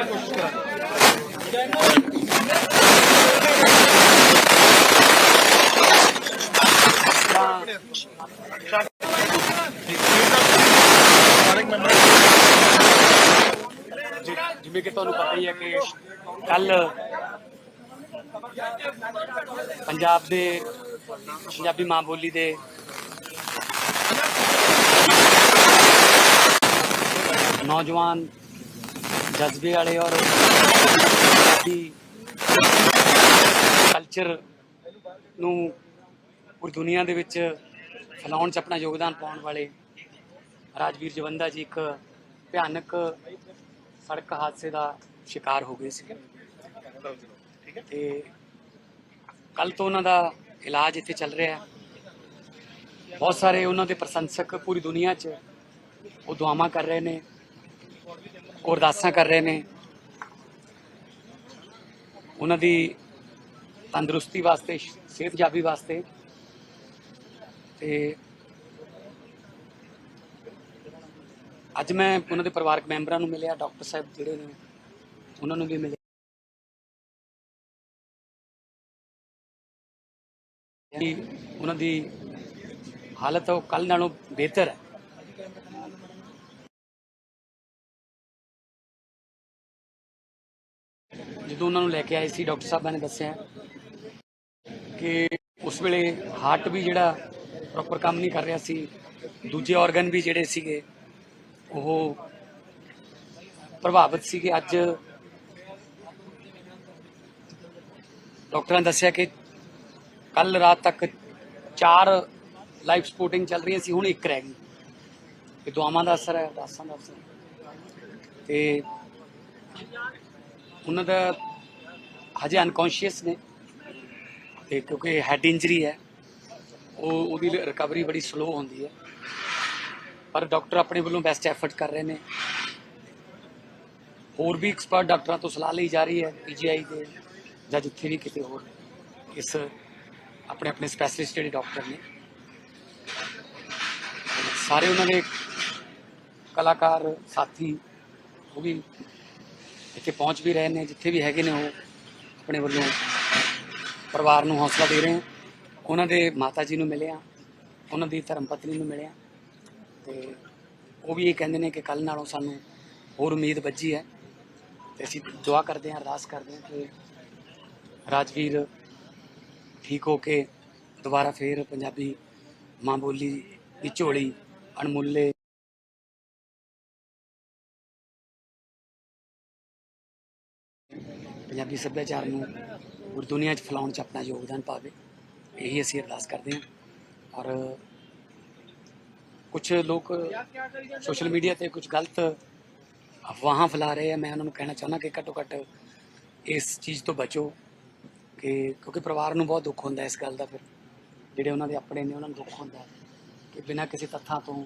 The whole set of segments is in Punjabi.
ਦੀ ਕੋਸ਼ਿਸ਼ ਕਰਾਂਗੇ ਜਿਵੇਂ ਕਿ ਤੁਹਾਨੂੰ ਪਤਾ ਹੀ ਹੈ ਕਿ ਕੱਲ ਪੰਜਾਬ ਦੇ ਪੰਜਾਬੀ ਮਾਂ ਬੋਲੀ ਦੇ ਨੌਜਵਾਨ ਜਜ਼ਬੇ ਵਾਲੇ ਔਰ ਕਲਚਰ ਨੂੰ ਪੂਰੀ ਦੁਨੀਆ ਦੇ ਵਿੱਚ ਫੈਲਾਉਣ 'ਚ ਆਪਣਾ ਯੋਗਦਾਨ ਪਾਉਣ ਵਾਲੇ ਰਾਜਵੀਰ ਜਵੰਦਾ ਜੀ ਇੱਕ ਭਿਆਨਕ ਸੜਕ ਹਾਦਸੇ ਦਾ ਸ਼ਿਕਾਰ ਹੋ ਗਏ ਸੀ ਤੇ ਕੱਲ ਤੋਂ ਉਹਨਾਂ ਦਾ ਇਲਾਜ ਇੱਥੇ ਚੱਲ ਰਿਹਾ ਹੈ। ਬਹੁਤ ਸਾਰੇ ਉਹਨਾਂ ਦੇ ਪ੍ਰਸ਼ੰਸਕ ਪੂਰੀ ਦੁਨੀਆ 'ਚ ਉਹ ਦੁਆਵਾਂ ਕਰ ਰਹੇ ਨੇ। ਅਰਦਾਸਾਂ ਕਰ ਰਹੇ ਨੇ। ਉਹਨਾਂ ਦੀ ਤੰਦਰੁਸਤੀ ਵਾਸਤੇ, ਸਿਹਤਯਾਬੀ ਵਾਸਤੇ। ਤੇ ਅੱਜ ਮੈਂ ਉਹਨਾਂ ਦੇ ਪਰਿਵਾਰਕ ਮੈਂਬਰਾਂ ਨੂੰ ਮਿਲਿਆ, ਡਾਕਟਰ ਸਾਹਿਬ ਜਿਹੜੇ ਨੇ, ਉਹਨਾਂ ਨੂੰ ਵੀ ਮਿਲਿਆ। ਕਿ ਉਹਨਾਂ ਦੀ ਹਾਲਤ ਉਹ ਕੱਲ ਨਾਲੋਂ ਬਿਹਤਰ ਹੈ। ਜਦੋਂ ਉਹਨਾਂ ਨੂੰ ਲੈ ਕੇ ਆਏ ਸੀ, ਡਾਕਟਰ ਸਾਹਿਬਾਂ ਨੇ ਦੱਸਿਆ ਕਿ ਉਸ ਵੇਲੇ ਹਾਰਟ ਵੀ ਜਿਹੜਾ ਪ੍ਰੋਪਰ ਕੰਮ ਨਹੀਂ ਕਰ ਰਿਹਾ ਸੀ, ਦੂਜੇ ਆਰਗਨ ਵੀ ਜਿਹੜੇ ਸੀਗੇ, ਉਹ ਪ੍ਰਭਾਵਿਤ ਸੀਗੇ ਅੱਜ ਡਾਕਟਰਾਂ ਨੇ ਦੱਸਿਆ ਕਿ ਕੱਲ ਰਾਤ ਤੱਕ ਚਾਰ ਲਾਈਫ ਸਪੋਰਟਿੰਗ ਚੱਲ ਰਹੀਆਂ ਸੀ, ਹੁਣ ਇੱਕ ਰਹਿ ਗਈ ਇਹ ਦੁਆਵਾਂ ਦਾ ਅਸਰ ਹੈ, ਅਰਦਾਸਾਂ ਦਾ ਅਸਰ ਹੈ। ਤੇ ਉਹਨਾਂ ਦਾ ਹਜੇ ਅਨਕੌਂਸ਼ੀਅਸ ਨੇ ਤੇ ਕਿਉਂਕਿ ਹੈਡ ਇੰਜਰੀ ਹੈ, ਉਹ ਉਹਦੀ ਰਿਕਵਰੀ ਬੜੀ ਸਲੋ ਹੁੰਦੀ ਹੈ। ਪਰ ਡਾਕਟਰ ਆਪਣੇ ਵੱਲੋਂ ਬੈਸਟ ਐਫਰਟ ਕਰ ਰਹੇ ਨੇ। ਹੋਰ ਵੀ ਐਕਸਪਰਟ ਡਾਕਟਰਾਂ ਤੋਂ ਸਲਾਹ ਲਈ ਜਾ ਰਹੀ ਹੈ ਪੀਜੀਆਈ ਦੇ, ਜਾਂ ਜਿੱਥੇ ਵੀ ਕਿਤੇ ਹੋਰ, ਇਸ ਆਪਣੇ ਆਪਣੇ ਸਪੈਸ਼ਲਿਸਟ ਜਿਹੜੇ ਡਾਕਟਰ ਨੇ। ਸਾਰੇ ਉਹਨਾਂ ਦੇ ਕਲਾਕਾਰ, ਸਾਥੀ, ਉਹ ਵੀ ਇੱਥੇ ਪਹੁੰਚ ਵੀ ਰਹੇ ਨੇ, ਜਿੱਥੇ ਵੀ ਹੈਗੇ ਨੇ ਉਹ ਆਪਣੇ ਵੱਲੋਂ ਪਰਿਵਾਰ ਨੂੰ ਹੌਸਲਾ ਦੇ ਰਹੇ ਉਹਨਾਂ ਦੇ ਮਾਤਾ ਜੀ ਨੂੰ ਮਿਲਿਆ ਉਹਨਾਂ ਦੀ ਧਰਮ ਪਤਨੀ ਨੂੰ ਮਿਲਿਆ ਤੇ ਉਹ ਵੀ ਇਹ ਕਹਿੰਦੇ ਨੇ ਕਿ ਕੱਲ ਨਾਲੋਂ ਸਾਨੂੰ ਹੋਰ ਉਮੀਦ ਵੱਜੀ ਹੈ। ਤੇ ਅਸੀਂ ਦੁਆ ਕਰਦੇ ਹਾਂ, ਅਰਦਾਸ ਕਰਦੇ ਹਾਂ ਕਿ ਰਾਜਵੀਰ ਠੀਕ ਹੋ ਕੇ ਦੁਬਾਰਾ ਫੇਰ ਪੰਜਾਬੀ ਮਾਂ ਬੋਲੀ ਦੀ ਝੋਲੀ ਅਣਮੁੱਲੇ ਪੰਜਾਬੀ ਸੱਭਿਆਚਾਰ ਨੂੰ ਪੂਰੀ ਦੁਨੀਆ 'ਚ ਫੈਲਾਉਣ 'ਚ ਆਪਣਾ ਯੋਗਦਾਨ ਪਾਵੇ, ਇਹੀ ਅਸੀਂ ਅਰਦਾਸ ਕਰਦੇ ਹਾਂ। ਔਰ ਕੁਝ ਲੋਕ ਸੋਸ਼ਲ ਮੀਡੀਆ ਤੇ ਕੁਝ ਗਲਤ ਅਫਵਾਹਾਂ ਫੈਲਾ ਰਹੇ ਆ, ਮੈਂ ਉਹਨਾਂ ਨੂੰ ਕਹਿਣਾ ਚਾਹੁੰਦਾ ਕਿ ਘੱਟੋ ਘੱਟ ਇਸ ਚੀਜ਼ ਤੋਂ ਬਚੋ ਕਿ, ਕਿਉਂਕਿ ਪਰਿਵਾਰ ਨੂੰ ਬਹੁਤ ਦੁੱਖ ਹੁੰਦਾ ਇਸ ਗੱਲ ਦਾ ਫਿਰ, ਜਿਹੜੇ ਉਹਨਾਂ ਦੇ ਆਪਣੇ ਨੇ ਉਹਨਾਂ ਨੂੰ ਦੁੱਖ ਹੁੰਦਾ। ਕਿ ਬਿਨਾਂ ਕਿਸੇ ਤੱਥਾਂ ਤੋਂ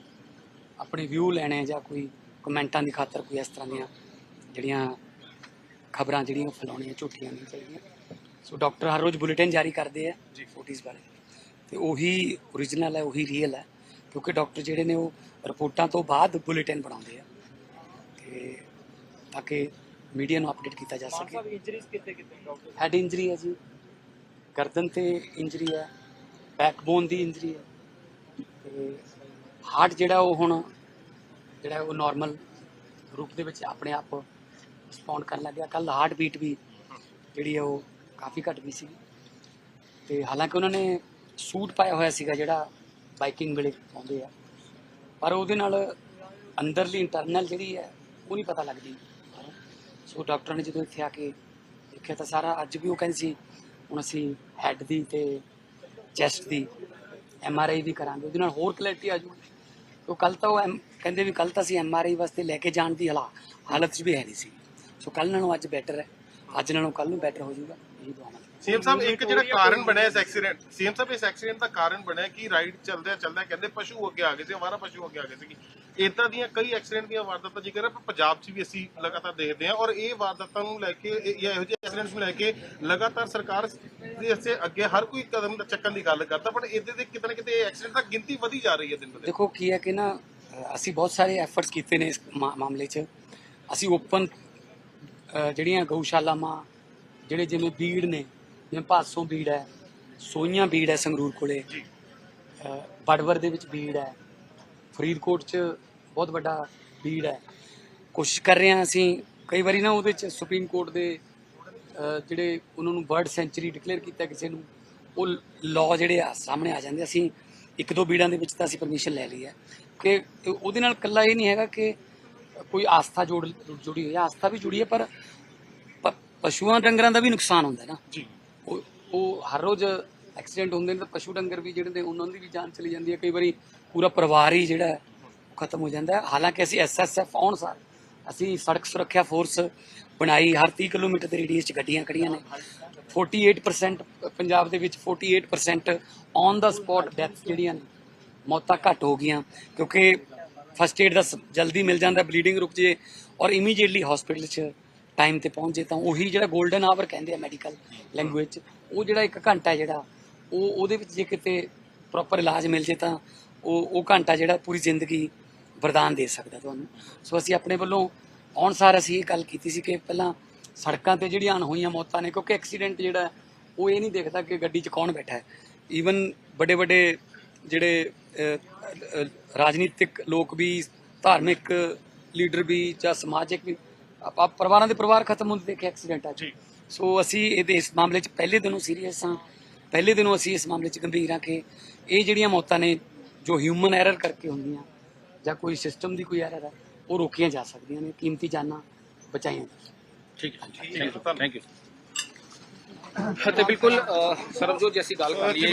ਆਪਣੇ ਵਿਊ ਲੈਣੇ ਜਾਂ ਕੋਈ ਕਮੈਂਟਾਂ ਦੀ ਖਾਤਰ ਕੋਈ ਇਸ ਤਰ੍ਹਾਂ ਦੀਆਂ ਜਿਹੜੀਆਂ ਖਬਰਾਂ ਜਿਹੜੀਆਂ ਫੈਲਾਉਣੀਆਂ ਝੂਠੀਆਂ ਨਹੀਂ ਚਾਹੀਦੀਆਂ। ਸੋ ਡਾਕਟਰ ਹਰ ਰੋਜ਼ ਬੁਲੇਟਿਨ ਜਾਰੀ ਕਰਦੇ ਆ ਜੀ ਫੋਟੀਜ਼ ਬਾਰੇ। ਤੇ ਉਹੀ ਓਰੀਜਨਲ ਹੈ ਉਹੀ ਰੀਅਲ ਹੈ ਕਿਉਂਕਿ ਡਾਕਟਰ ਜਿਹੜੇ ਨੇ ਉਹ ਰਿਪੋਰਟਾਂ ਤੋਂ ਬਾਅਦ ਬੁਲੇਟਿਨ ਬਣਾਉਂਦੇ ਆ। ਤੇ ਤਾਂ ਕਿ ਮੀਡੀਆ ਨੂੰ ਅਪਡੇਟ ਕੀਤਾ ਜਾ ਸਕੇ। ਇੰਜਰੀਜ਼ ਕਿੱਥੇ ਕਿੱਥੇ ਡਾਕਟਰ ਹੈਡ ਇੰਜਰੀ ਹੈ ਜੀ। ਗਰਦਨ ਤੇ ਇੰਜਰੀ ਹੈ ਬੈਕਬੋਨ ਦੀ ਇੰਜਰੀ ਹੈ। ਤੇ ਹਾਰਟ ਜਿਹੜਾ ਉਹ ਹੁਣ ਜਿਹੜਾ ਉਹ ਨਾਰਮਲ ਰੂਪ ਦੇ ਵਿੱਚ ਆਪਣੇ ਆਪ ਰਿਸਪੌਂਡ ਕਰਨ ਲੱਗ ਗਿਆ ਕੱਲ ਹਾਰਟ ਬੀਟ ਵੀ ਜਿਹੜੀ ਹੈ ਉਹ ਕਾਫੀ ਘਟ ਗਈ ਸੀ ਤੇ ਹਾਲਾਂਕਿ ਉਹਨਾਂ ਨੇ ਸੂਟ ਪਾਇਆ ਹੋਇਆ ਸੀਗਾ ਜਿਹੜਾ ਬਾਈਕਿੰਗ ਵੇਲੇ ਪਾਉਂਦੇ ਆ। ਪਰ ਉਹਦੇ ਨਾਲ ਅੰਦਰਲੀ ਇੰਟਰਨਲ ਜਿਹੜੀ ਹੈ ਉਹ ਨਹੀਂ ਪਤਾ ਲੱਗਦੀ। ਸੋ ਡਾਕਟਰ ਨੇ ਜਦੋਂ ਇੱਥੇ ਆ ਕੇ ਦੇਖਿਆ ਤਾਂ ਸਾਰਾ ਅੱਜ ਵੀ ਉਹ ਕਹਿੰਦੇ ਸੀ, ਹੁਣ ਅਸੀਂ ਹੈੱਡ ਦੀ ਤੇ ਚੈਸਟ ਦੀ ਐਮ ਆਰ ਆਈ ਵੀ ਕਰਾਂਗੇ। ਉਹਦੇ ਨਾਲ ਹੋਰ ਕਲੈਰਿਟੀ ਆ ਜੂਗੀ ਉਹ ਕੱਲ ਤਾਂ ਉਹ ਐਮ- ਕਹਿੰਦੇ ਵੀ ਕੱਲ ਤਾਂ ਅਸੀਂ ਐਮ ਆਰ ਆਈ ਵਾਸਤੇ ਲੈ ਕੇ ਜਾਣ ਦੀ ਹਾਲਾ ਹਾਲਤ 'ਚ ਵੀ ਹੈ ਨਹੀਂ ਸੀ। ਸੋ ਕੱਲ ਨਾਲੋਂ ਅੱਜ ਬੈਟਰ ਹੈ। ਅੱਜ ਨਾਲੋਂ ਕੱਲ ਨੂੰ ਬੈਟਰ ਹੋ ਜਾਊਗਾ ਇਹ ਦੁਆਵਾਂ ਸੀਐਮ ਸਾਹਿਬ ਇੱਕ ਜਿਹੜਾ ਕਾਰਨ ਬਣਿਆ ਇਸ ਐਕਸੀਡੈਂਟ ਸੀਐਮ ਸਾਹਿਬ ਇਸ ਐਕਸੀਡੈਂਟ ਦਾ ਕਾਰਨ ਬਣਿਆ ਕਿ ਰਾਈਡ ਚੱਲਦਿਆਂ ਚੱਲਦਿਆਂ ਕਹਿੰਦੇ ਪਸ਼ੂ ਅੱਗੇ ਆ ਗਏ ਸੀ ਹਮਾਰਾ ਪਸ਼ੂ ਅੱਗੇ ਆ ਗਏ ਸੀ ਇਦਾਂ ਦੀਆਂ ਕਈ ਐਕਸੀਡੈਂਟ ਦੀਆਂ ਵਾਰਦਾਤਾਂ ਜ਼ਿਕਰ ਹੈ ਪਰ ਪੰਜਾਬ 'ਚ ਵੀ ਅਸੀਂ ਲਗਾਤਾਰ ਦੇਖਦੇ ਹਾਂ ਔਰ ਇਹ ਵਾਰਦਾਤਾਂ ਨੂੰ ਲੈ ਕੇ ਜਾਂ ਇਹੋ ਜਿਹੇ ਐਕਸੀਡੈਂਟਸ ਨੂੰ ਲੈ ਕੇ ਲਗਾਤਾਰ ਸਰਕਾਰ ਦੇ ਇਸੇ ਅੱਗੇ ਹਰ ਕੋਈ ਕਦਮ ਚੱਕਣ ਦੀ ਗੱਲ ਕਰਦਾ ਪਰ ਇਹਦੇ ਦੇ ਕਿਤੇ ਨਾ ਕਿਤੇ ਐਕਸੀਡੈਂਟ ਦੀ ਗਿਣਤੀ ਵਧੀ ਜਾ ਰਹੀ ਹੈ ਦਿਨ ਬ ਦਿਨ। ਦੇਖੋ ਕੀ ਹੈ ਕਿ ਨਾ ਅਸੀਂ ਬਹੁਤ ਸਾਰੇ ਐਫਰਟਸ ਕੀਤੇ ਨੇ ਇਸ ਮਾਮਲੇ 'ਚ। ਅਸੀਂ ਓਪਨ ਜਿਹੜੀਆਂ ਗਊਸ਼ਾਲਾਵਾਂ ਜਿਹੜੇ ਜਿਵੇਂ ਬੀੜ ਨੇ ਜਿਵੇਂ ਭਾਸੋਂ ਬੀੜ ਹੈ ਸੋਈਆਂ ਬੀੜ ਹੈ ਸੰਗਰੂਰ ਕੋਲੇ ਬੜਵਰ ਦੇ ਵਿੱਚ ਬੀੜ ਹੈ ਫਰੀਦਕੋਟ 'ਚ ਬਹੁਤ ਵੱਡਾ ਬੀੜ ਹੈ। ਕੋਸ਼ਿਸ਼ ਕਰ ਰਹੇ ਹਾਂ ਅਸੀਂ ਕਈ ਵਾਰੀ ਨਾ ਉਹਦੇ 'ਚ ਸੁਪਰੀਮ ਕੋਰਟ ਦੇ ਜਿਹੜੇ ਉਹਨਾਂ ਨੂੰ ਬਰਡ ਸੈਂਚੁਰੀ ਡਿਕਲੇਅਰ ਕੀਤਾ ਕਿਸੇ ਨੂੰ ਉਹ ਲਾਅ ਜਿਹੜੇ ਆ ਸਾਹਮਣੇ ਆ ਜਾਂਦੇ ਅਸੀਂ ਇੱਕ ਦੋ ਬੀੜਾਂ ਦੇ ਵਿੱਚ ਤਾਂ ਅਸੀਂ ਪਰਮਿਸ਼ਨ ਲੈ ਲਈ ਹੈ। ਕਿ ਉਹਦੇ ਨਾਲ ਇਕੱਲਾ ਇਹ ਨਹੀਂ ਹੈਗਾ ਕਿ ਕੋਈ ਆਸਥਾ ਜੋੜ ਜੁੜੀ ਹੋਈ ਹੈ ਆਸਥਾ ਵੀ ਜੁੜੀ ਹੈ ਪਰ ਪਸ਼ੂਆਂ ਡੰਗਰਾਂ ਦਾ ਵੀ ਨੁਕਸਾਨ ਹੁੰਦਾ ਨਾ। ਜੀ। ਉਹ ਉਹ ਹਰ ਰੋਜ਼ ਐਕਸੀਡੈਂਟ ਹੁੰਦੇ ਨੇ ਤਾਂ ਪਸ਼ੂ ਡੰਗਰ ਵੀ ਜਿਹੜੇ ਨੇ ਉਹਨਾਂ ਦੀ ਵੀ ਜਾਨ ਚਲੀ ਜਾਂਦੀ ਹੈ। ਕਈ ਵਾਰੀ ਪੂਰਾ ਪਰਿਵਾਰ ਹੀ ਜਿਹੜਾ ਖਤਮ ਹੋ ਜਾਂਦਾ ਹੈ। ਹਾਲਾਂਕਿ ਅਸੀਂ ਐਸਐਸਐਫ ਆਉਣ ਸਾਰ ਅਸੀਂ ਸੜਕ ਸੁਰੱਖਿਆ ਫੋਰਸ ਬਣਾਈ ਹਰ 30 ਕਿਲੋਮੀਟਰ ਦੇ ਰੇਡੀਅਸ 'ਚ ਗੱਡੀਆਂ ਖੜੀਆਂ ਨੇ। 48% ਪੰਜਾਬ ਦੇ ਵਿੱਚ 48% ਔਨ ਦਾ ਸਪੌਟ ਡੈਥ ਜਿਹੜੀਆਂ ਨੇ ਮੌਤਾਂ ਘੱਟ ਹੋ ਗਈਆਂ। ਕਿਉਂਕਿ ਫਸਟ ਏਡ ਦਾ ਸ- ਜਲਦੀ ਮਿਲ ਜਾਂਦਾ ਬਲੀਡਿੰਗ ਰੁਕ ਜੇ ਔਰ ਇਮੀਡੀਏਟਲੀ ਹਸਪੀਟਲ 'ਚ ਟਾਈਮ ਤੇ ਪਹੁੰਚ ਜੇ ਤਾਂ ਉਹੀ ਜਿਹੜਾ 골ਡਨ ਆਵਰ ਕਹਿੰਦੇ ਆ ਮੈਡੀਕਲ ਲੈਂਗੁਏਜ 'ਚ, ਉਹ ਜਿਹੜਾ ਇੱਕ ਘੰਟਾ ਜਿਹੜਾ, ਉਹ, ਉਹਦੇ ਵਿੱਚ ਜੇ ਕਿਤੇ ਪ੍ਰੋਪਰ ਇਲਾਜ ਮਿਲ ਜੇ ਤਾਂ ਉਹ ਉਹ ਘੰਟਾ ਜਿਹੜਾ ਪੂਰੀ ਜ਼ਿੰਦਗੀ ਵਰਦਾਨ ਦੇ ਸਕਦਾ ਤੁਹਾਨੂੰ। ਸੋ ਅਸੀਂ ਆਪਣੇ ਵੱਲੋਂ ਆਉਣ ਸਾਰ ਅਸੀਂ ਇਹ ਗੱਲ ਕੀਤੀ ਸੀ ਕਿ ਪਹਿਲਾਂ ਸੜਕਾਂ ਤੇ ਜਿਹੜੀਆਂ ਅਣਹੋਈਆਂ ਮੌਤਾਂ ਨੇ, ਕਿਉਂਕਿ ਐਕਸੀਡੈਂਟ ਜਿਹੜਾ, ਉਹ ਇਹ ਨਹੀਂ ਦੇਖਦਾ ਕਿ ਗੱਡੀ 'ਚ ਕੌਣ ਬੈਠਾ ਹੈ। ਈਵਨ ਵੱਡੇ ਵੱਡੇ ਜਿਹੜੇ ਰਾਜਨੀਤਿਕ ਲੋਕ ਵੀ ਧਾਰਮਿਕ ਲੀਡਰ ਵੀ ਜਾਂ ਸਮਾਜਿਕ ਵੀ ਆਪਾਂ ਪਰਿਵਾਰਾਂ ਦੇ ਪਰਿਵਾਰ ਖਤਮ ਹੁੰਦੇ ਦੇਖੇ ਐਕਸੀਡੈਂਟਾਂ 'ਚ ਜੀ। ਸੋ ਅਸੀਂ ਇਹਦੇ ਇਸ ਮਾਮਲੇ 'ਚ ਪਹਿਲੇ ਦਿਨੋਂ ਸੀਰੀਅਸ ਹਾਂ। ਪਹਿਲੇ ਦਿਨੋਂ ਅਸੀਂ ਇਸ ਮਾਮਲੇ 'ਚ ਗੰਭੀਰ ਹਾਂ ਕਿ ਇਹ ਜਿਹੜੀਆਂ ਮੌਤਾਂ ਨੇ ਜੋ ਹਿਊਮਨ ਐਰਰ ਕਰਕੇ ਹੁੰਦੀਆਂ ਜਾਂ ਕੋਈ ਸਿਸਟਮ ਦੀ ਕੋਈ ਐਰਰ ਹੈ ਉਹ ਰੋਕੀਆਂ ਜਾ ਸਕਦੀਆਂ ਨੇ। ਕੀਮਤੀ ਜਾਨਾਂ ਬਚਾਈਆਂ ਜਾ ਸਕਦੀਆਂ। ਠੀਕ ਹੈ। ਠੀਕ ਹੈ, ਧੰਨਵਾਦ। ਥੈਂਕ ਯੂ ਤੇ ਬਿਲਕੁਲ ਸਰਬਜੋਤ ਜੈਸੀ ਗੱਲ ਕਰ ਲਈਏ।